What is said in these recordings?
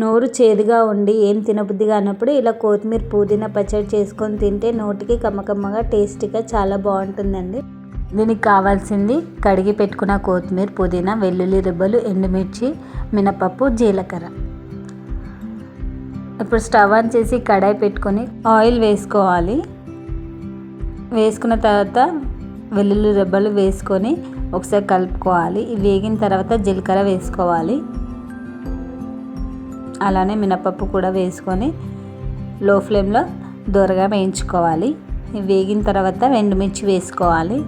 నోరు చేదుగా ఉండి ఏం తినబుద్దిగా అన్నప్పుడు ఇలా కొత్తిమీర పుదీనా పచ్చడి చేసుకొని తింటే నోటికి కమ్మకమ్మగా టేస్టీగా చాలా బాగుంటుందండి. దీనికి కావాల్సింది కడిగి పెట్టుకున్న కొత్తిమీర పుదీనా వెల్లుల్లి రిబ్బలు ఎండుమిర్చి మినపప్పు జీలకర్ర. ఇప్పుడు స్టవ్ ఆన్ చేసి కడాయి పెట్టుకొని ఆయిల్ వేసుకోవాలి. వేసుకున్న తర్వాత వెల్లుల్లి రెబ్బలు వేసుకొని ఒకసారి కలుపుకోవాలి. వేగిన తర్వాత జీలకర్ర వేసుకోవాలి. అలానే మినపప్పు కూడా వేసుకొని లో ఫ్లేమ్లో దూరగా వేయించుకోవాలి. వేగిన తర్వాత ఎండుమిర్చి వేసుకోవాలి.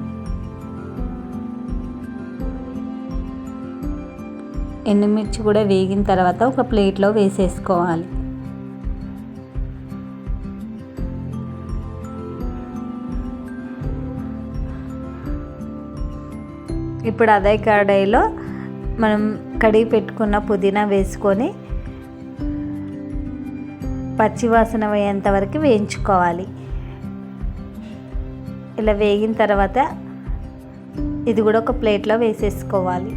ఎండుమిర్చి కూడా వేగిన తర్వాత ఒక ప్లేట్లో వేసేసుకోవాలి. ఇప్పుడు అదే కడాయిలో మనం కడిగి పెట్టుకున్న పుదీనా వేసుకొని పచ్చివాసన పోయేంత వరకు వేయించుకోవాలి. ఇలా వేగిన తర్వాత ఇది కూడా ఒక ప్లేట్లో వేసేసుకోవాలి.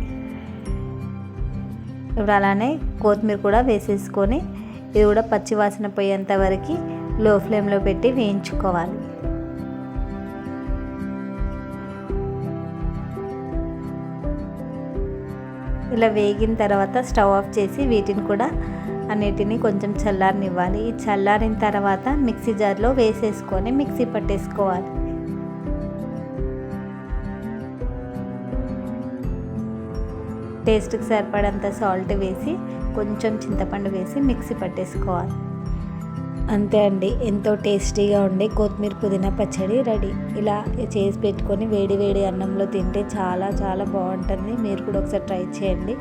ఇప్పుడు అలానే కొత్తిమీర కూడా వేసేసుకొని ఇది కూడా పచ్చివాసన పోయేంత వరకు లో ఫ్లేమ్లో పెట్టి వేయించుకోవాలి. ఇలా వేగిన తర్వాత స్టవ్ ఆఫ్ చేసి వీటిని కూడా అన్నిటిని కొంచెం చల్లారనివ్వాలి. ఈ చల్లారిన తర్వాత మిక్సీ జార్లో వేసేసుకొని మిక్సీ పట్టేసుకోవాలి. టేస్ట్కి సరిపడంత సాల్ట్ వేసి కొంచెం చింతపండు వేసి మిక్సీ పట్టేసుకోవాలి. అంతే అండి. ఎంతో టేస్టీగా ఉండే కొత్తిమీర పుదీనా పచ్చడి రెడీ. ఇలా చేసి పెట్టుకొని వేడి వేడి అన్నంలో తింటే చాలా చాలా బాగుంటుంది. మీరు కూడా ఒకసారి ట్రై చేయండి.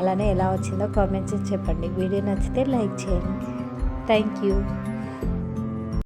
అలానే ఎలా వచ్చిందో కామెంట్స్ చెప్పండి. వీడియో నచ్చితే లైక్ చేయండి. Thank you